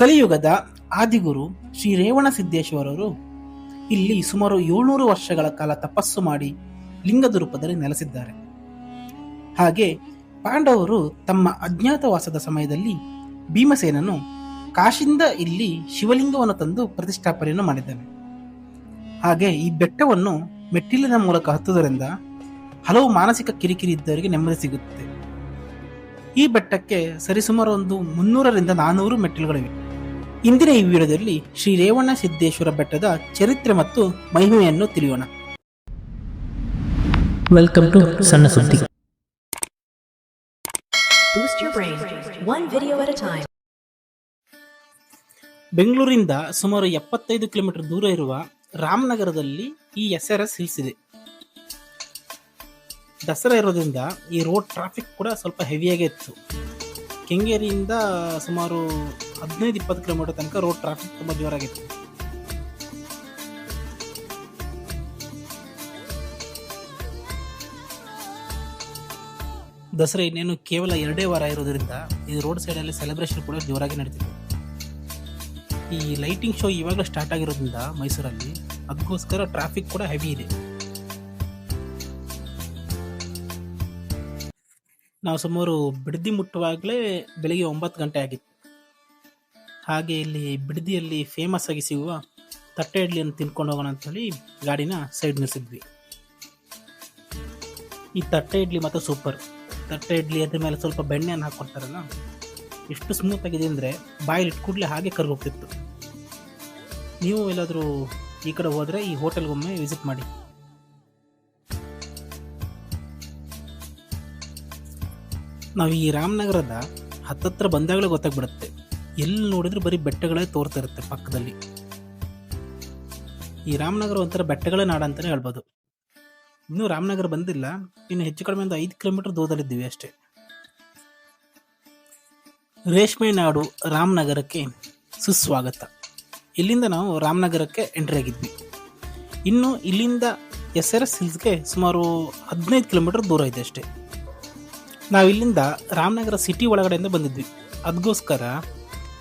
ಕಲಿಯುಗದ ಆದಿಗುರು ಶ್ರೀ ರೇವಣ ಸಿದ್ದೇಶ್ವರರು ಇಲ್ಲಿ ಸುಮಾರು ಏಳ್ನೂರು ವರ್ಷಗಳ ಕಾಲ ತಪಸ್ಸು ಮಾಡಿ ಲಿಂಗದ ರೂಪದಲ್ಲಿ ನೆಲೆಸಿದ್ದಾರೆ. ಹಾಗೆ ಪಾಂಡವರು ತಮ್ಮ ಅಜ್ಞಾತವಾಸದ ಸಮಯದಲ್ಲಿ ಭೀಮಸೇನನು ಕಾಶಿಂದ ಇಲ್ಲಿ ಶಿವಲಿಂಗವನ್ನು ತಂದು ಪ್ರತಿಷ್ಠಾಪನೆಯನ್ನು ಮಾಡಿದ್ದಾನೆ. ಹಾಗೆ ಈ ಬೆಟ್ಟವನ್ನು ಮೆಟ್ಟಿಲಿನ ಮೂಲಕ ಹತ್ತುವುದರಿಂದ ಹಲವು ಮಾನಸಿಕ ಕಿರಿಕಿರಿ ಇದ್ದವರಿಗೆ ನೆಮ್ಮದಿ ಸಿಗುತ್ತದೆ ಈ ಬೆಟ್ಟಕ್ಕೆ ಸರಿಸುಮಾರು ಒಂದು ಮುನ್ನೂರರಿಂದ ನಾನೂರು ಮೆಟ್ಟಿಲುಗಳಿವೆ. ಇಂದಿನ ಈ ವಿಡಿಯೋದಲ್ಲಿ ಶ್ರೀ ರೇವಣ ಸಿದ್ದೇಶ್ವರ ಬೆಟ್ಟದ ಚರಿತ್ರೆ ಮತ್ತು ಮಹಿಮೆಯನ್ನು ತಿಳಿಯೋಣ. ವೆಲ್ಕಮ್ ಟು ಸಣ್ಣ ಸುದ್ದಿ Boost your brain, one video at a time. ಬೆಂಗಳೂರಿಂದ ಸುಮಾರು ಎಪ್ಪತ್ತೈದು ಕಿಲೋಮೀಟರ್ ದೂರ ಇರುವ ರಾಮನಗರದಲ್ಲಿ ಈ ಎಸ್ ಆರ್ ಎಸ್ ಹಿಲ್ಸ್ ಇದೆ ದಸರಾ ಇರೋದ್ರಿಂದ ಈ ರೋಡ್ ಟ್ರಾಫಿಕ್ ಕೂಡ ಸ್ವಲ್ಪ ಹೆವಿಯಾಗೇ ಇತ್ತು. ಕೆಂಗೇರಿಯಿಂದ ಸುಮಾರು ಹದಿನೈದು, ಇಪ್ಪತ್ತು ಕಿಲೋಮೀಟರ್ ತನಕ ರೋಡ್ ಟ್ರಾಫಿಕ್ ತುಂಬ ಜೋರಾಗಿತ್ತು. ದಸರಾ ಇನ್ನೇನು ಕೇವಲ ಎರಡೇ ವಾರ ಇರೋದ್ರಿಂದ ಈ ರೋಡ್ ಸೈಡಲ್ಲಿ ಸೆಲೆಬ್ರೇಷನ್ ಕೂಡ ಜೋರಾಗಿ ನಡೀತಿದೆ. ಈ ಲೈಟಿಂಗ್ ಶೋ ಇವಾಗಲೂ ಸ್ಟಾರ್ಟ್ ಆಗಿರೋದ್ರಿಂದ ಮೈಸೂರಲ್ಲಿ ಅದಕ್ಕೋಸ್ಕರ ಟ್ರಾಫಿಕ್ ಕೂಡ ಹೆವಿ ಇದೆ. ನಾವು ಸುಮಾರು ಬಿಡದಿ ಮುಟ್ಟುವಾಗಲೇ ಬೆಳಿಗ್ಗೆ ಒಂಬತ್ತು ಗಂಟೆ ಆಗಿತ್ತು. ಹಾಗೆ ಇಲ್ಲಿ ಬಿಡದಿಯಲ್ಲಿ ಫೇಮಸ್ ಆಗಿ ಸಿಗುವ ತಟ್ಟೆ ಇಡ್ಲಿಯನ್ನು ತಿನ್ಕೊಂಡು ಹೋಗೋಣ ಅಂತೇಳಿ ಗಾಡಿನ ಸೈಡ್ ನಿಲ್ಲಿಸಿದ್ವಿ ಈ ತಟ್ಟೆ ಇಡ್ಲಿ ಮಾತ್ರ ಸೂಪರ್ ತಟ್ಟೆ ಇಡ್ಲಿ ಅದ್ರ ಮೇಲೆ ಸ್ವಲ್ಪ ಬೆಣ್ಣೆಯನ್ನು ಹಾಕ್ಕೊಡ್ತಾರಲ್ಲ ಎಷ್ಟು ಸ್ಮೂತ್ ಆಗಿದೆ ಅಂದರೆ ಬಾಯಲ್ಲಿ ಇಟ್ಟು ಕೂಡಲೇ ಹಾಗೆ ಕರ್ಗೋಗ್ತಿತ್ತು ನೀವು ಎಲ್ಲಾದರೂ ಈ ಕಡೆ ಹೋದರೆ ಈ ಹೋಟೆಲ್ಗೊಮ್ಮೆ ವಿಸಿಟ್ ಮಾಡಿ. ನಾವು ಈ ರಾಮನಗರದ ಹತ್ತತ್ರ ಬಂದಾಗಲೇ ಗೊತ್ತಾಗ್ಬಿಡುತ್ತೆ. ಎಲ್ಲಿ ನೋಡಿದ್ರು ಬರೀ ಬೆಟ್ಟಗಳೇ ತೋರ್ತಾ ಇರುತ್ತೆ ಪಕ್ಕದಲ್ಲಿ. ಈ ರಾಮನಗರ ಒಂಥರ ಬೆಟ್ಟಗಳೇ ನಾಡ ಅಂತಲೇ ಹೇಳ್ಬೋದು. ಇನ್ನೂ ರಾಮನಗರ ಬಂದಿಲ್ಲ, ಇನ್ನು ಹೆಚ್ಚು ಕಡಿಮೆ ಒಂದು ಐದು ಕಿಲೋಮೀಟರ್ ದೂರದಲ್ಲಿದ್ದೀವಿ ಅಷ್ಟೇ. ರೇಷ್ಮೆ ನಾಡು ರಾಮನಗರಕ್ಕೆ ಸುಸ್ವಾಗತ. ಇಲ್ಲಿಂದ ನಾವು ರಾಮನಗರಕ್ಕೆ ಎಂಟ್ರಿ ಆಗಿದ್ವಿ. ಇನ್ನು ಇಲ್ಲಿಂದ ಎಸ್ ಆರ್ ಎಸ್ ಹಿಲ್ಸ್ಗೆ ಸುಮಾರು ಹದಿನೈದು ಕಿಲೋಮೀಟರ್ ದೂರ ಇದೆ ಅಷ್ಟೇ. ನಾವು ಇಲ್ಲಿಂದ ರಾಮನಗರ ಸಿಟಿ ಒಳಗಡೆಯಿಂದ ಬಂದಿದ್ವಿ. ಅದಕ್ಕೋಸ್ಕರ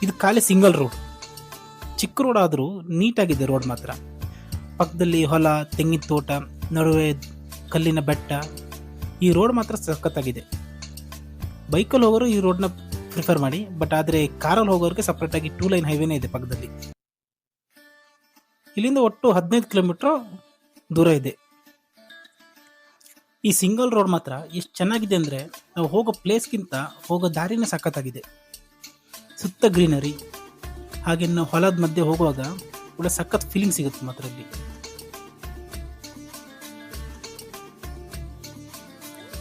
ಇದು ಖಾಲಿ ಸಿಂಗಲ್ ರೋಡ್ ಚಿಕ್ಕ ರೋಡ್ ಆದರೂ ನೀಟಾಗಿದೆ ರೋಡ್ ಮಾತ್ರ. ಪಕ್ಕದಲ್ಲಿ ಹೊಲ, ತೆಂಗಿನ ತೋಟ, ನಡುವೆ ಕಲ್ಲಿನ ಬೆಟ್ಟ, ಈ ರೋಡ್ ಮಾತ್ರ ಸಖತ್ತಾಗಿದೆ. ಬೈಕಲ್ಲಿ ಹೋಗೋರು ಈ ರೋಡ್ನ ಪ್ರಿಫರ್ ಮಾಡಿ ಬಟ್ ಆದರೆ ಕಾರಲ್ಲಿ ಹೋಗೋರಿಗೆ ಸಪ್ರೇಟಾಗಿ ಟೂ ಲೈನ್ ಹೈವೇನೇ ಇದೆ ಪಕ್ಕದಲ್ಲಿ. ಇಲ್ಲಿಂದ ಒಟ್ಟು ಹದಿನೈದು ಕಿಲೋಮೀಟ್ರ್ ದೂರ ಇದೆ. ಈ ಸಿಂಗಲ್ ರೋಡ್ ಮಾತ್ರ ಎಷ್ಟು ಚೆನ್ನಾಗಿದೆ ಅಂದರೆ, ನಾವು ಹೋಗೋ ಪ್ಲೇಸ್ಗಿಂತ ಹೋಗೋ ದಾರಿನೇ ಸಖತ್ತಾಗಿದೆ. ಸುತ್ತ ಗ್ರೀನರಿ, ಹಾಗೆ ಹೊಲದ ಮಧ್ಯೆ ಹೋಗುವಾಗ ಒಳ್ಳೆ ಸಖತ್ ಫೀಲಿಂಗ್ ಸಿಗುತ್ತೆ ಮಾತ್ರ ಅಲ್ಲಿ.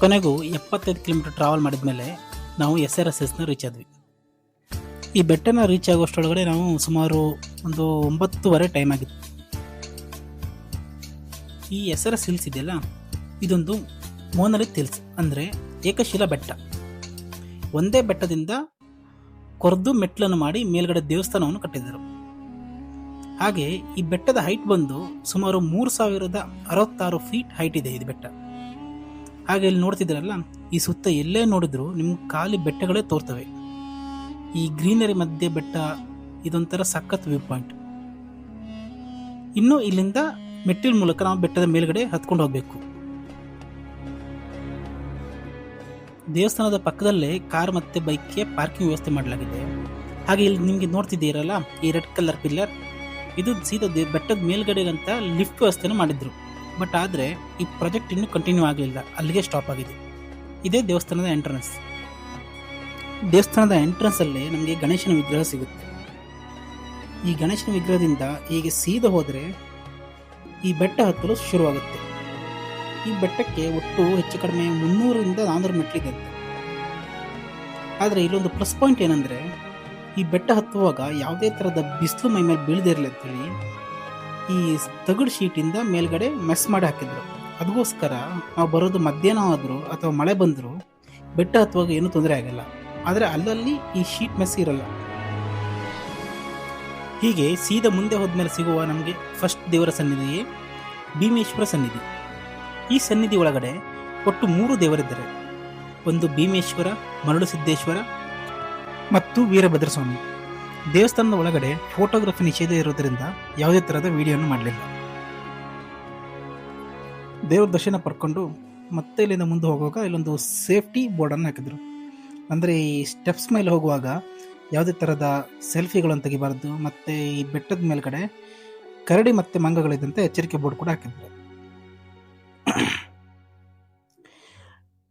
ಕೊನೆಗೂ ಎಪ್ಪತ್ತೈದು ಕಿಲೋಮೀಟರ್ ಟ್ರಾವೆಲ್ ಮಾಡಿದ ಮೇಲೆ ನಾವು ಎಸ್ ಆರ್ ಎಸ್ ಎಸ್ನ ರೀಚ್ ಆದ್ವಿ. ಈ ಬೆಟ್ಟನ ರೀಚ್ ಆಗೋಷ್ಟೊಳಗಡೆ ನಾವು ಸುಮಾರು ಒಂದು ಒಂಬತ್ತುವರೆ ಟೈಮ್ ಆಗಿತ್ತು. ಈ ಎಸ್ ಆರ್ ಎಸ್ ಹಿಲ್ಸ್ ಇದೆಯಲ್ಲ, ಇದೊಂದು ಮೋನಲಿತ್ ಹಿಲ್ಸ್ ಅಂದರೆ ಏಕಶಿಲಾ ಬೆಟ್ಟ. ಒಂದೇ ಬೆಟ್ಟದಿಂದ ಕೊರೆದು ಮೆಟ್ಲನ್ನು ಮಾಡಿ ಮೇಲ್ಗಡೆ ದೇವಸ್ಥಾನವನ್ನು ಕಟ್ಟಿದರು. ಹಾಗೆ ಈ ಬೆಟ್ಟದ ಹೈಟ್ ಬಂದು ಸುಮಾರು ಮೂರು ಸಾವಿರದ ಅರವತ್ತಾರು ಫೀಟ್ ಹೈಟ್ ಇದೆ ಇದು ಬೆಟ್ಟ. ಹಾಗೆ ಇಲ್ಲಿ ನೋಡ್ತಿದ್ರಲ್ಲ ಈ ಸುತ್ತ ಎಲ್ಲೇ ನೋಡಿದ್ರು ನಿಮ್ಮ ಖಾಲಿ ಬೆಟ್ಟಗಳೇ ತೋರ್ತವೆ. ಈ ಗ್ರೀನರಿ ಮಧ್ಯೆ ಬೆಟ್ಟ ಇದೊಂಥರ ಸಖತ್ ವ್ಯೂ ಪಾಯಿಂಟ್ ಇನ್ನು ಇಲ್ಲಿಂದ ಮೆಟ್ಟಿಲ್ ಮೂಲಕ ನಾವು ಬೆಟ್ಟದ ಮೇಲ್ಗಡೆ ಹತ್ಕೊಂಡು ಹೋಗಬೇಕು. ದೇವಸ್ಥಾನದ ಪಕ್ಕದಲ್ಲೇ ಕಾರ್ ಮತ್ತೆ ಬೈಕ್ಗೆ ಪಾರ್ಕಿಂಗ್ ವ್ಯವಸ್ಥೆ ಮಾಡಲಾಗಿದೆ. ಹಾಗೆ ಇಲ್ಲಿ ನಿಮಗೆ ನೋಡ್ತಿದ್ದೀರಲ್ಲ, ಈ ರೆಡ್ ಕಲರ್ ಪಿಲ್ಲರ್? ಇದು ಸೀದಾ ಬೆಟ್ಟದ ಮೇಲ್ಗಡೆ ಅಂತ ಲಿಫ್ಟ್ ವ್ಯವಸ್ಥೆನೂ ಮಾಡಿದ್ರು. ಬಟ್ ಆದರೆ ಈ ಪ್ರಾಜೆಕ್ಟ್ ಇನ್ನೂ ಕಂಟಿನ್ಯೂ ಆಗಲಿಲ್ಲ, ಅಲ್ಲಿಗೆ ಸ್ಟಾಪ್ ಆಗಿದೆ. ಇದೇ ದೇವಸ್ಥಾನದ ಎಂಟ್ರೆನ್ಸ್. ದೇವಸ್ಥಾನದ ಎಂಟ್ರೆನ್ಸ್ ಅಲ್ಲಿ ನಮಗೆ ಗಣೇಶನ ವಿಗ್ರಹ ಸಿಗುತ್ತೆ. ಈ ಗಣೇಶನ ವಿಗ್ರಹದಿಂದ ಹೀಗೆ ಸೀದಾ ಹೋದರೆ ಈ ಬೆಟ್ಟ ಹತ್ತಲು ಶುರುವಾಗುತ್ತೆ. ಈ ಬೆಟ್ಟಕ್ಕೆ ಒಟ್ಟು ಹೆಚ್ಚು ಕಡಿಮೆ ಮುನ್ನೂರರಿಂದ ನಾನ್ನೂರು ಮೆಟ್ಲಿದೆ ಆದರೆ ಇಲ್ಲೊಂದು ಪ್ಲಸ್ ಪಾಯಿಂಟ್ ಏನಂದರೆ, ಈ ಬೆಟ್ಟ ಹತ್ತುವಾಗ ಯಾವುದೇ ಥರದ ಬಿಸಿಲು ಮೈ ಮೇಲೆ ಬೀಳದೇ ಇರಲಿ ಅಂತೇಳಿ ಈ ತಗಡು ಶೀಟಿಂದ ಮೇಲ್ಗಡೆ ಮೆಸ್ ಮಾಡಿ ಹಾಕಿದ್ರು. ಅದಕ್ಕೋಸ್ಕರ ನಾವು ಬರೋದು ಮಧ್ಯಾಹ್ನ ಆದರೂ ಅಥವಾ ಮಳೆ ಬಂದರೂ ಬೆಟ್ಟ ಹತ್ತುವಾಗ ಏನೂ ತೊಂದರೆ ಆಗಲ್ಲ. ಆದರೆ ಅಲ್ಲಲ್ಲಿ ಈ ಶೀಟ್ ಮೆಸ್ ಇರಲ್ಲ. ಹೀಗೆ ಸೀದಾ ಮುಂದೆ ಹೋದ್ಮೇಲೆ ಸಿಗುವ ನಮಗೆ ಫಸ್ಟ್ ದೇವರ ಸನ್ನಿಧಿಯೇ ಭೀಮೇಶ್ವರ ಸನ್ನಿಧಿ. ಈ ಸನ್ನಿಧಿ ಒಳಗಡೆ ಒಟ್ಟು ಮೂರು ದೇವರಿದ್ದಾರೆ. ಒಂದು ಭೀಮೇಶ್ವರ, ಮರಳು ಸಿದ್ದೇಶ್ವರ ಮತ್ತು ವೀರಭದ್ರ ಸ್ವಾಮಿ ದೇವಸ್ಥಾನದ ಒಳಗಡೆ ಫೋಟೋಗ್ರಫಿ ನಿಷೇಧ ಇರೋದರಿಂದ ಯಾವುದೇ ಥರದ ವಿಡಿಯೋನು ಮಾಡಲಿಲ್ಲ. ದೇವ್ರ ದರ್ಶನ ಪಡ್ಕೊಂಡು ಮತ್ತೆ ಇಲ್ಲಿಂದ ಮುಂದೆ ಹೋಗುವಾಗ ಇಲ್ಲೊಂದು ಸೇಫ್ಟಿ ಬೋರ್ಡನ್ನು ಹಾಕಿದ್ರು. ಅಂದರೆ ಈ ಸ್ಟೆಪ್ಸ್ ಮೇಲೆ ಹೋಗುವಾಗ ಯಾವುದೇ ಥರದ ಸೆಲ್ಫಿಗಳನ್ನು ತೆಗಿಬಾರ್ದು, ಮತ್ತು ಈ ಬೆಟ್ಟದ ಮೇಲ್ಗಡೆ ಕರಡಿ ಮತ್ತು ಮಂಗಗಳಿದ್ದಂತೆ ಎಚ್ಚರಿಕೆ ಬೋರ್ಡ್ ಕೂಡ ಹಾಕಿದ್ರು.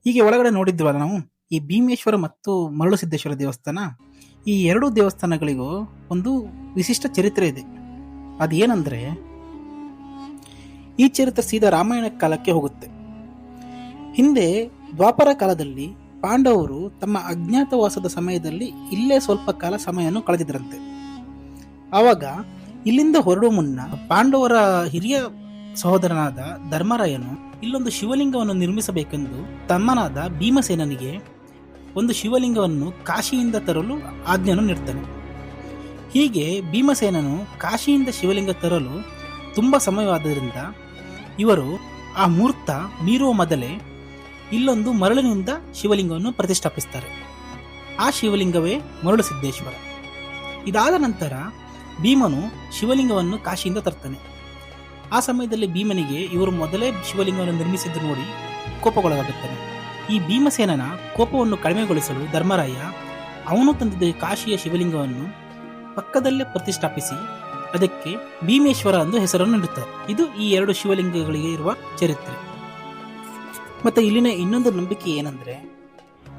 ಹೀಗೆ ಒಳಗಡೆ ನೋಡಿದ್ವಲ್ಲ ನಾವು, ಈ ಭೀಮೇಶ್ವರ ಮತ್ತು ಮರಳು ಸಿದ್ದೇಶ್ವರ ದೇವಸ್ಥಾನ, ಈ ಎರಡೂ ದೇವಸ್ಥಾನಗಳಿಗೂ ಒಂದು ವಿಶಿಷ್ಟ ಚರಿತ್ರೆ ಇದೆ. ಅದೇನೆಂದರೆ, ಈ ಚರಿತ್ರೆ ಸೀದಾ ರಾಮಾಯಣ ಕಾಲಕ್ಕೆ ಹೋಗುತ್ತೆ. ಹಿಂದೆ ದ್ವಾಪರ ಕಾಲದಲ್ಲಿ ಪಾಂಡವರು ತಮ್ಮ ಅಜ್ಞಾತವಾಸದ ಸಮಯದಲ್ಲಿ ಇಲ್ಲೇ ಸ್ವಲ್ಪ ಕಾಲ ಸಮಯವನ್ನು ಕಳೆದಿದ್ರಂತೆ. ಆವಾಗ ಇಲ್ಲಿಂದ ಹೊರಡುವ ಮುನ್ನ ಪಾಂಡವರ ಹಿರಿಯ ಸಹೋದರನಾದ ಧರ್ಮರಾಯನು ಇಲ್ಲೊಂದು ಶಿವಲಿಂಗವನ್ನು ನಿರ್ಮಿಸಬೇಕೆಂದು ತಮ್ಮನಾದ ಭೀಮಸೇನನಿಗೆ ಒಂದು ಶಿವಲಿಂಗವನ್ನು ಕಾಶಿಯಿಂದ ತರಲು ಆಜ್ಞೆಯನ್ನು ನೀಡ್ತಾನೆ. ಹೀಗೆ ಭೀಮಸೇನನು ಕಾಶಿಯಿಂದ ಶಿವಲಿಂಗ ತರಲು ತುಂಬ ಸಮಯವಾದ್ದರಿಂದ ಇವರು ಆ ಮೂರ್ತ ಮೀರುವ ಮೊದಲೇ ಇಲ್ಲೊಂದು ಮರಳಿನಿಂದ ಶಿವಲಿಂಗವನ್ನು ಪ್ರತಿಷ್ಠಾಪಿಸ್ತಾರೆ. ಆ ಶಿವಲಿಂಗವೇ ಮರಳು ಸಿದ್ದೇಶ್ವರ ಇದಾದ ನಂತರ ಭೀಮನು ಶಿವಲಿಂಗವನ್ನು ಕಾಶಿಯಿಂದ ತರ್ತಾನೆ. ಆ ಸಮಯದಲ್ಲಿ ಭೀಮನಿಗೆ ಇವರು ಮೊದಲೇ ಶಿವಲಿಂಗವನ್ನು ನಿರ್ಮಿಸಿದ್ದು ನೋಡಿ ಕೋಪಗೊಳಗಾಗುತ್ತಾನೆ. ಈ ಭೀಮಸೇನನ ಕೋಪವನ್ನು ಕಡಿಮೆಗೊಳಿಸಲು ಧರ್ಮರಾಯ ಅವನು ತಂದಿದ್ದ ಕಾಶಿಯ ಶಿವಲಿಂಗವನ್ನು ಪಕ್ಕದಲ್ಲೇ ಪ್ರತಿಷ್ಠಾಪಿಸಿ ಅದಕ್ಕೆ ಭೀಮೇಶ್ವರ ಎಂದು ಹೆಸರನ್ನು ನೀಡುತ್ತಾರೆ. ಇದು ಈ ಎರಡು ಶಿವಲಿಂಗಗಳಿಗೆ ಇರುವ ಚರಿತ್ರೆ. ಮತ್ತೆ ಇಲ್ಲಿನ ಇನ್ನೊಂದು ನಂಬಿಕೆ ಏನಂದ್ರೆ,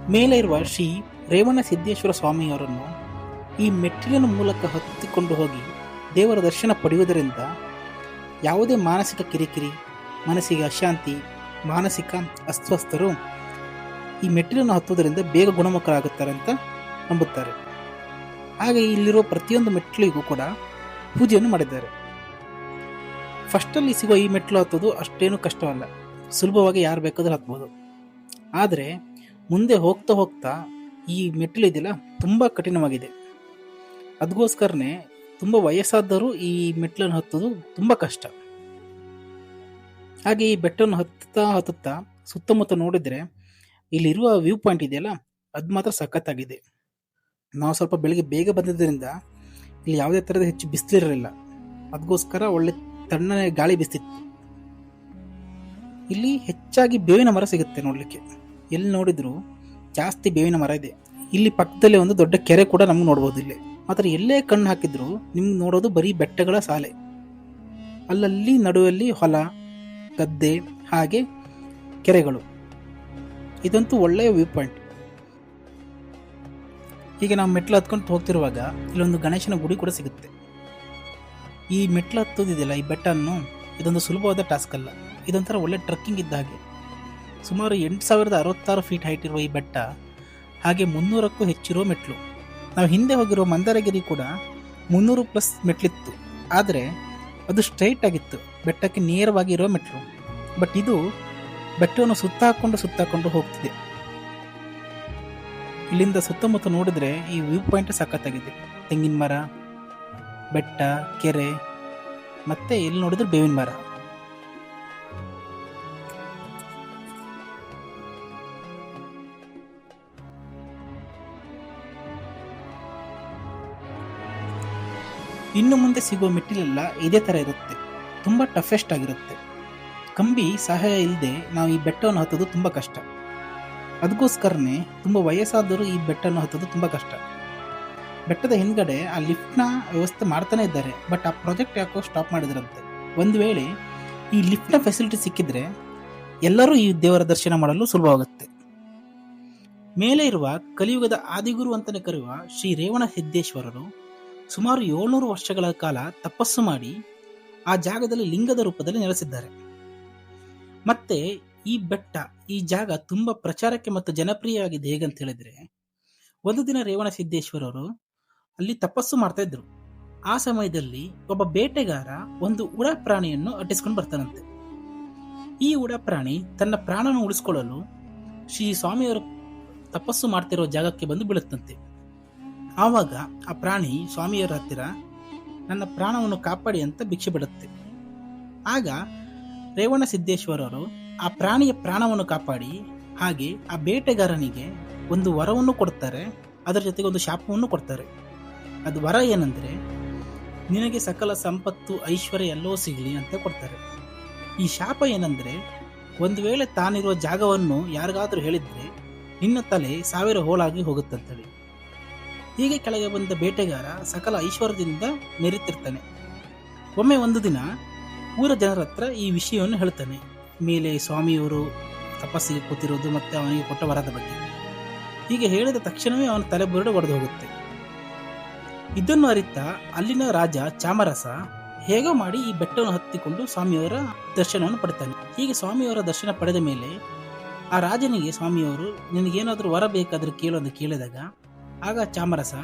ಮೇಲೆ ಇರುವ ಶ್ರೀ ರೇವಣ ಸಿದ್ದೇಶ್ವರ ಸ್ವಾಮಿಯವರನ್ನು ಈ ಮೆಟ್ಟಿಲಿನ ಮೂಲಕ ಹತ್ತಿಕೊಂಡು ಹೋಗಿ ದೇವರ ದರ್ಶನ ಪಡೆಯುವುದರಿಂದ ಯಾವುದೇ ಮಾನಸಿಕ ಕಿರಿಕಿರಿ, ಮನಸ್ಸಿಗೆ ಅಶಾಂತಿ, ಮಾನಸಿಕ ಅಸ್ವಸ್ಥರು ಈ ಮೆಟ್ಟಿಲನ್ನು ಹತ್ತುವುದರಿಂದ ಬೇಗ ಗುಣಮುಖರಾಗುತ್ತಾರೆ ಅಂತ ನಂಬುತ್ತಾರೆ. ಹಾಗೆ ಇಲ್ಲಿರುವ ಪ್ರತಿಯೊಂದು ಮೆಟ್ಟಿಲಿಗೂ ಕೂಡ ಪೂಜೆಯನ್ನು ಮಾಡಿದ್ದಾರೆ. ಫಸ್ಟಲ್ಲಿ ಸಿಗುವ ಈ ಮೆಟ್ಟಿಲು ಹತ್ತೋದು ಅಷ್ಟೇನು ಕಷ್ಟವಲ್ಲ. ಸುಲಭವಾಗಿ ಯಾರು ಬೇಕಾದರೂ ಹತ್ಬೋದು. ಆದರೆ ಮುಂದೆ ಹೋಗ್ತಾ ಹೋಗ್ತಾ ಈ ಮೆಟ್ಟಿಲು ಇದೆಯಲ್ಲ, ತುಂಬ ಕಠಿಣವಾಗಿದೆ. ಅದಕ್ಕೋಸ್ಕರನೇ ತುಂಬ ವಯಸ್ಸಾದರೂ ಈ ಮೆಟ್ಲನ್ನು ಹತ್ತೋದು ತುಂಬ ಕಷ್ಟ. ಹಾಗೆ ಈ ಬೆಟ್ಟವನ್ನು ಹತ್ತುತ್ತಾ ಹತ್ತುತ್ತಾ ಸುತ್ತಮುತ್ತ ನೋಡಿದರೆ ಇಲ್ಲಿರುವ ವ್ಯೂ ಪಾಯಿಂಟ್ ಇದೆಯಲ್ಲ, ಅದು ಮಾತ್ರ ಸಖತ್ತಾಗಿದೆ. ನಾವು ಸ್ವಲ್ಪ ಬೆಳಿಗ್ಗೆ ಬೇಗ ಬಂದಿದ್ದರಿಂದ ಇಲ್ಲಿ ಯಾವುದೇ ಥರದ ಹೆಚ್ಚು ಬಿಸಿಲಿರಲಿಲ್ಲ. ಅದಕ್ಕೋಸ್ಕರ ಒಳ್ಳೆ ತಣ್ಣನೆ ಗಾಳಿ ಬಿಸ್ತಿತ್ತು. ಇಲ್ಲಿ ಹೆಚ್ಚಾಗಿ ಬೇವಿನ ಮರ ಸಿಗುತ್ತೆ ನೋಡಲಿಕ್ಕೆ. ಎಲ್ಲಿ ನೋಡಿದ್ರು ಜಾಸ್ತಿ ಬೇವಿನ ಮರ ಇದೆ. ಇಲ್ಲಿ ಪಕ್ಕದಲ್ಲೇ ಒಂದು ದೊಡ್ಡ ಕೆರೆ ಕೂಡ ನಮ್ಗೆ ನೋಡ್ಬೋದು ಇಲ್ಲಿ. ಮಾತ್ರ ಎಲ್ಲೇ ಕಣ್ಣು ಹಾಕಿದ್ರು ನಿಮ್ಗೆ ನೋಡೋದು ಬರೀ ಬೆಟ್ಟಗಳ ಸಾಲೆ. ಅಲ್ಲಲ್ಲಿ ನಡುವಲ್ಲಿ ಹೊಲ, ಗದ್ದೆ, ಹಾಗೆ ಕೆರೆಗಳು. ಇದಂತೂ ಒಳ್ಳೆಯ ವ್ಯೂ ಪಾಯಿಂಟ್. ಹೀಗೆ ನಾವು ಮೆಟ್ಲು ಹತ್ಕೊಂಡು ಹೋಗ್ತಿರುವಾಗ ಇಲ್ಲೊಂದು ಗಣೇಶನ ಗುಡಿ ಕೂಡ ಸಿಗುತ್ತೆ. ಈ ಮೆಟ್ಲು ಹತ್ತೋದಿದೆಯಲ್ಲ, ಈ ಬೆಟ್ಟನ್ನು? ಇದೊಂದು ಸುಲಭವಾದ ಟಾಸ್ಕ್ ಅಲ್ಲ. ಇದೊಂಥರ ಒಳ್ಳೆ ಟ್ರಕ್ಕಿಂಗ್ ಇದ್ದ ಹಾಗೆ. ಸುಮಾರು ಎಂಟು ಸಾವಿರದ ಅರವತ್ತಾರು ಫೀಟ್ ಹೈಟ್ ಇರುವ ಈ ಬೆಟ್ಟ ಹಾಗೆ ಮುನ್ನೂರಕ್ಕೂ ಹೆಚ್ಚಿರುವ ಮೆಟ್ಲು. ನಾವು ಹಿಂದೆ ಹೋಗಿರೋ ಮಂದಾರಗಿರಿ ಕೂಡ ಮುನ್ನೂರು ಪ್ಲಸ್ ಮೆಟ್ಲಿತ್ತು. ಆದರೆ ಅದು ಸ್ಟ್ರೈಟ್ ಆಗಿತ್ತು. ಬೆಟ್ಟಕ್ಕೆ ನೇರವಾಗಿ ಇರೋ ಮೆಟ್ಲು. ಬಟ್ ಇದು ಬೆಟ್ಟವನ್ನು ಸುತ್ತ ಹಾಕ್ಕೊಂಡು ಸುತ್ತ ಹಾಕೊಂಡು ಹೋಗ್ತಿದೆ. ಇಲ್ಲಿಂದ ಸುತ್ತಮುತ್ತ ನೋಡಿದ್ರೆ ಈ ವ್ಯೂ ಪಾಯಿಂಟ್ ಸಖತ್ತಾಗಿದೆ. ತೆಂಗಿನ ಮರ, ಬೆಟ್ಟ, ಕೆರೆ, ಮತ್ತೆ ಎಲ್ಲಿ ನೋಡಿದ್ರೆ ಬೇವಿನ ಮರ. ಇನ್ನು ಮುಂದೆ ಸಿಗುವ ಮೆಟ್ಟಿಲೆಲ್ಲ ಇದೇ ಥರ ಇರುತ್ತೆ. ತುಂಬ ಟಫೆಸ್ಟ್ ಆಗಿರುತ್ತೆ. ಕಂಬಿ ಸಹಾಯ ಇಲ್ಲದೆ ನಾವು ಈ ಬೆಟ್ಟವನ್ನು ಹತ್ತೋದು ತುಂಬ ಕಷ್ಟ. ಅದಕ್ಕೋಸ್ಕರನೇ ತುಂಬ ವಯಸ್ಸಾದರೂ ಈ ಬೆಟ್ಟವನ್ನು ಹತ್ತೋದು ತುಂಬ ಕಷ್ಟ. ಬೆಟ್ಟದ ಹಿಂದ್ಗಡೆ ಆ ಲಿಫ್ಟ್ನ ವ್ಯವಸ್ಥೆ ಮಾಡ್ತಾನೆ ಇದ್ದಾರೆ. ಬಟ್ ಆ ಪ್ರಾಜೆಕ್ಟ್ ಯಾಕೋ ಸ್ಟಾಪ್ ಮಾಡಿದ್ರಂತೆ. ಒಂದು ವೇಳೆ ಈ ಲಿಫ್ಟ್ನ ಫೆಸಿಲಿಟಿ ಸಿಕ್ಕಿದ್ರೆ ಎಲ್ಲರೂ ಈ ದೇವರ ದರ್ಶನ ಮಾಡಲು ಸುಲಭವಾಗುತ್ತೆ. ಮೇಲೆ ಇರುವ ಕಲಿಯುಗದ ಆದಿಗುರು ಅಂತಲೇ ಕರೆಯುವ ಶ್ರೀ ರೇವಣ ಸಿದ್ದೇಶ್ವರರು ಸುಮಾರು ಏಳ್ನೂರು ವರ್ಷಗಳ ಕಾಲ ತಪಸ್ಸು ಮಾಡಿ ಆ ಜಾಗದಲ್ಲಿ ಲಿಂಗದ ರೂಪದಲ್ಲಿ ನೆಲೆಸಿದ್ದಾರೆ. ಮತ್ತೆ ಈ ಬೆಟ್ಟ, ಈ ಜಾಗ ತುಂಬಾ ಪ್ರಚಾರಕ್ಕೆ ಮತ್ತು ಜನಪ್ರಿಯವಾಗಿದೆ ಹೇಗಂತ ಹೇಳಿದ್ರೆ, ಒಂದು ದಿನ ರೇವಣ ಸಿದ್ದೇಶ್ವರರು ಅಲ್ಲಿ ತಪಸ್ಸು ಮಾಡ್ತಾ ಇದ್ರು. ಆ ಸಮಯದಲ್ಲಿ ಒಬ್ಬ ಬೇಟೆಗಾರ ಒಂದು ಉಡ ಪ್ರಾಣಿಯನ್ನು ಅಟ್ಟಿಸ್ಕೊಂಡು ಬರ್ತಾನಂತೆ. ಈ ಉಡ ಪ್ರಾಣಿ ತನ್ನ ಪ್ರಾಣವನ್ನು ಉಳಿಸ್ಕೊಳ್ಳಲು ಶ್ರೀ ಸ್ವಾಮಿಯವರು ತಪಸ್ಸು ಮಾಡ್ತಿರೋ ಜಾಗಕ್ಕೆ ಬಂದು ಬೀಳುತ್ತಂತೆ. ಆವಾಗ ಆ ಪ್ರಾಣಿ ಸ್ವಾಮಿಯವರ ಹತ್ತಿರ, ನನ್ನ ಪ್ರಾಣವನ್ನು ಕಾಪಾಡಿ ಅಂತ ಭಿಕ್ಷೆ ಬಿಡುತ್ತೆ. ಆಗ ರೇವಣ ಸಿದ್ದೇಶ್ವರರು ಆ ಪ್ರಾಣಿಯ ಪ್ರಾಣವನ್ನು ಕಾಪಾಡಿ, ಹಾಗೆ ಆ ಬೇಟೆಗಾರನಿಗೆ ಒಂದು ವರವನ್ನು ಕೊಡ್ತಾರೆ. ಅದರ ಜೊತೆಗೆ ಒಂದು ಶಾಪವನ್ನು ಕೊಡ್ತಾರೆ. ಅದು ವರ ಏನಂದರೆ, ನಿನಗೆ ಸಕಲ ಸಂಪತ್ತು, ಐಶ್ವರ್ಯ ಎಲ್ಲವೂ ಸಿಗಲಿ ಅಂತ ಕೊಡ್ತಾರೆ. ಈ ಶಾಪ ಏನಂದರೆ, ಒಂದು ವೇಳೆ ತಾನಿರುವ ಜಾಗವನ್ನು ಯಾರಿಗಾದರೂ ಹೇಳಿದ್ರೆ, ನಿನ್ನ ತಲೆ ಸಾವಿರ ಹೋಳಾಗಿ ಹೋಗುತ್ತಂತೇಳಿ. ಹೀಗೆ ಕೆಳಗೆ ಬಂದ ಬೇಟೆಗಾರ ಸಕಲ ಐಶ್ವರ್ಯದಿಂದ ಮೆರೆತಿರ್ತಾನೆ. ಒಮ್ಮೆ ಒಂದು ದಿನ ಊರ ಜನರ ಹತ್ರ ಈ ವಿಷಯವನ್ನು ಹೇಳ್ತಾನೆ. ಮೇಲೆ ಸ್ವಾಮಿಯವರು ತಪಸ್ಸಿಗೆ ಕೂತಿರೋದು ಮತ್ತು ಅವನಿಗೆ ಕೊಟ್ಟ ವರದ ಬಗ್ಗೆ. ಹೀಗೆ ಹೇಳಿದ ತಕ್ಷಣವೇ ಅವನ ತಲೆ ಬುರುಡೆ ಒಡೆದು ಹೋಗುತ್ತೆ. ಇದನ್ನು ಅರಿತ ಅಲ್ಲಿನ ರಾಜ ಚಾಮರಸ ಹೇಗೋ ಮಾಡಿ ಈ ಬೆಟ್ಟವನ್ನು ಹತ್ತಿಕೊಂಡು ಸ್ವಾಮಿಯವರ ದರ್ಶನವನ್ನು ಪಡಿತಾನೆ. ಹೀಗೆ ಸ್ವಾಮಿಯವರ ದರ್ಶನ ಪಡೆದ ಮೇಲೆ ಆ ರಾಜನಿಗೆ ಸ್ವಾಮಿಯವರು, ನಿನಗೇನಾದರೂ ವರ ಬೇಕಾದರೂ ಕೇಳು ಅಂತ ಕೇಳಿದಾಗ ಆಗ ಚಾಮರಸ,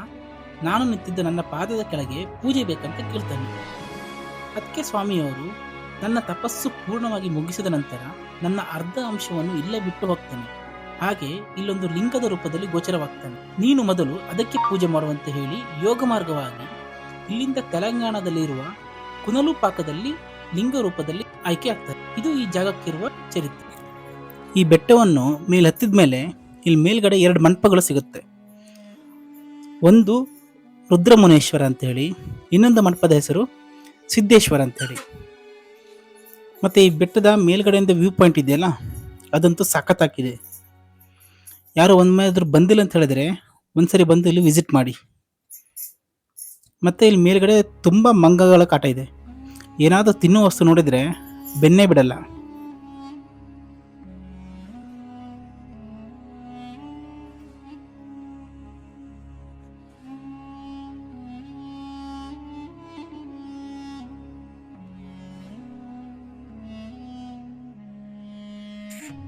ನಾನು ನಿಂತಿದ್ದ ನನ್ನ ಪಾದದ ಕೆಳಗೆ ಪೂಜೆ ಬೇಕಂತ ಕೇಳ್ತಾನೆ. ಅದಕ್ಕೆ ಸ್ವಾಮಿಯವರು ನನ್ನ ತಪಸ್ಸು ಪೂರ್ಣವಾಗಿ ಮುಗಿಸಿದ ನಂತರ ನನ್ನ ಅರ್ಧ ಅಂಶವನ್ನು ಇಲ್ಲೇ ಬಿಟ್ಟು ಹೋಗ್ತಾನೆ. ಹಾಗೆ ಇಲ್ಲೊಂದು ಲಿಂಗದ ರೂಪದಲ್ಲಿ ಗೋಚರವಾಗ್ತಾನೆ. ನೀನು ಮೊದಲು ಅದಕ್ಕೆ ಪೂಜೆ ಮಾಡುವಂತೆ ಹೇಳಿ ಯೋಗ ಮಾರ್ಗವಾಗಿ ಇಲ್ಲಿಂದ ತೆಲಂಗಾಣದಲ್ಲಿರುವ ಕುನಲು ಪಾಕದಲ್ಲಿ ಲಿಂಗ ರೂಪದಲ್ಲಿ ಆಯ್ಕೆ ಆಗ್ತದೆ ಇದು ಈ ಜಾಗಕ್ಕಿರುವ ಚರಿತ್ರೆ. ಈ ಬೆಟ್ಟವನ್ನು ಮೇಲೆ ಹತ್ತಿದ ಮೇಲೆ ಇಲ್ಲಿ ಮೇಲ್ಗಡೆ ಎರಡು ಮಂಟಪಗಳು ಸಿಗುತ್ತೆ. ಒಂದು ರುದ್ರಮುನೇಶ್ವರ ಅಂತ ಹೇಳಿ ಇನ್ನೊಂದು ಮಂಟಪದ ಹೆಸರು ಸಿದ್ದೇಶ್ವರ ಅಂತೇಳಿ. ಮತ್ತು ಈ ಬೆಟ್ಟದ ಮೇಲ್ಗಡೆಯಿಂದ ವ್ಯೂ ಪಾಯಿಂಟ್ ಇದೆಯಲ್ಲ, ಅದಂತೂ ಸಖತ್ತಾಗಿದೆ. ಯಾರು ಒಮ್ಮೆ ಆದರೂ ಬಂದಿಲ್ಲ ಅಂತ ಹೇಳಿದ್ರೆ ಒಂದ್ಸರಿ ಬಂದು ಇಲ್ಲಿ ವಿಸಿಟ್ ಮಾಡಿ. ಮತ್ತೆ ಇಲ್ಲಿ ಮೇಲ್ಗಡೆ ತುಂಬ ಮಂಗಗಳ ಕಾಟ ಇದೆ. ಏನಾದರೂ ತಿನ್ನೋ ವಸ್ತು ನೋಡಿದರೆ ಬೆನ್ನೇ ಬಿಡಲ್ಲ.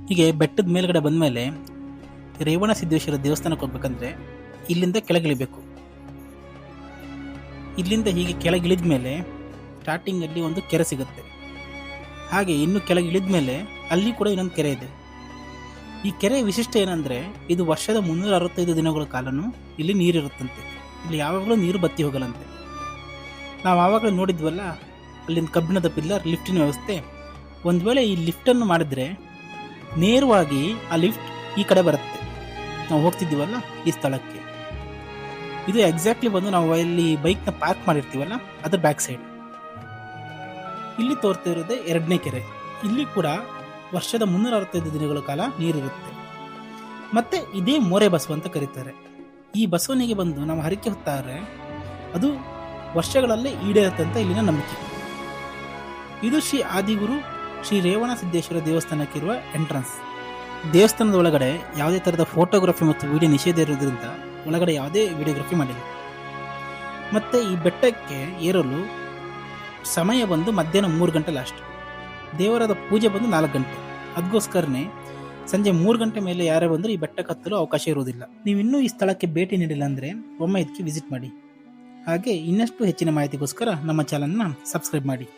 ಹೀಗೆ ಬೆಟ್ಟದ ಮೇಲ್ಗಡೆ ಬಂದಮೇಲೆ ರೇವಣ ಸಿದ್ದೇಶ್ವರ ದೇವಸ್ಥಾನಕ್ಕೆ ಹೋಗ್ಬೇಕಂದ್ರೆ ಇಲ್ಲಿಂದ ಕೆಳಗಿಳಿಬೇಕು. ಇಲ್ಲಿಂದ ಹೀಗೆ ಕೆಳಗಿಳಿದ ಮೇಲೆ ಸ್ಟಾರ್ಟಿಂಗಲ್ಲಿ ಒಂದು ಕೆರೆ ಸಿಗುತ್ತೆ. ಹಾಗೆ ಇನ್ನು ಇಳಿದ ಮೇಲೆ ಅಲ್ಲಿ ಕೂಡ ಇನ್ನೊಂದು ಕೆರೆ ಇದೆ. ಈ ಕೆರೆ ವಿಶಿಷ್ಟ ಏನಂದ್ರೆ ಇದು ವರ್ಷದ ಮುನ್ನೂರ ಅರವತ್ತೈದು ದಿನಗಳ ಕಾಲನು ಇಲ್ಲಿ ನೀರಿರುತ್ತಂತೆ. ಇಲ್ಲಿ ಯಾವಾಗಲೂ ನೀರು ಬತ್ತಿ ಹೋಗಲಂತೆ ನಾವು ಆವಾಗಲೂ ನೋಡಿದ್ವಲ್ಲ, ಅಲ್ಲಿಂದ ಕಬ್ಬಿಣದ ಪಿಲ್ಲರ್ ಲಿಫ್ಟಿನ ವ್ಯವಸ್ಥೆ. ಒಂದು ವೇಳೆ ಈ ಲಿಫ್ಟನ್ನು ಮಾಡಿದ್ರೆ ನೇರವಾಗಿ ಆ ಲಿಫ್ಟ್ ಈ ಕಡೆ ಬರುತ್ತೆ. ನಾವು ಹೋಗ್ತಿದ್ದೀವಲ್ಲ ಈ ಸ್ಥಳಕ್ಕೆ. ಇದು ಎಕ್ಸಾಕ್ಟ್ಲಿ ಬಂದು ನಾವು ಇಲ್ಲಿ ಬೈಕ್ನ ಪಾರ್ಕ್ ಮಾಡಿರ್ತೀವಲ್ಲ, ಅದರ ಬ್ಯಾಕ್ ಸೈಡ್ ಇಲ್ಲಿ ತೋರ್ತಾ ಇರೋದೇ ಎರಡನೇ ಕೆರೆ. ಇಲ್ಲಿ ಕೂಡ ವರ್ಷದ ಮುನ್ನೂರ ಅರವತ್ತೈದು ದಿನಗಳ ಕಾಲ ನೀರಿರುತ್ತೆ. ಮತ್ತೆ ಇದೇ ಮೋರೆ ಬಸವ ಅಂತ ಕರೀತಾರೆ. ಈ ಬಸವನಿಗೆ ಬಂದು ನಾವು ಹರಕೆ ಹೊತ್ತಾರೆ ಅದು ವರ್ಷಗಳಲ್ಲೇ ಈಡೇರುತ್ತೆ ಅಂತ ಇಲ್ಲಿನ ನಂಬಿಕೆ. ಇದು ಶ್ರೀ ಆದಿಗುರು ಶ್ರೀ ರೇವಣ ಸಿದ್ದೇಶ್ವರ ದೇವಸ್ಥಾನಕ್ಕಿರುವ ಎಂಟ್ರನ್ಸ್ ದೇವಸ್ಥಾನದ ಒಳಗಡೆ ಯಾವುದೇ ಥರದ ಫೋಟೋಗ್ರಫಿ ಮತ್ತು ವಿಡಿಯೋ ನಿಷೇಧ ಇರೋದ್ರಿಂದ ಒಳಗಡೆ ಯಾವುದೇ ವಿಡಿಯೋಗ್ರಫಿ ಮಾಡಿಲ್ಲ. ಮತ್ತು ಈ ಬೆಟ್ಟಕ್ಕೆ ಏರಲು ಸಮಯ ಬಂದು ಮಧ್ಯಾಹ್ನ ಮೂರು ಗಂಟೆ ಲಾಸ್ಟ್ ದೇವರಾದ ಪೂಜೆ ಬಂದು ನಾಲ್ಕು ಗಂಟೆ. ಅದಕ್ಕೋಸ್ಕರನೇ ಸಂಜೆ ಮೂರು ಗಂಟೆ ಮೇಲೆ ಯಾರೇ ಬಂದರೂ ಈ ಬೆಟ್ಟಕ್ಕೆ ಹತ್ತಲು ಅವಕಾಶ ಇರುವುದಿಲ್ಲ. ನೀವು ಇನ್ನೂ ಈ ಸ್ಥಳಕ್ಕೆ ಭೇಟಿ ನೀಡಿಲ್ಲ ಅಂದರೆ ಒಮ್ಮೆ ಇದಕ್ಕೆ ವಿಸಿಟ್ ಮಾಡಿ. ಹಾಗೆ ಇನ್ನಷ್ಟು ಹೆಚ್ಚಿನ ಮಾಹಿತಿಗೋಸ್ಕರ ನಮ್ಮ ಚಾನಲ್ನ ಸಬ್ಸ್ಕ್ರೈಬ್ ಮಾಡಿ.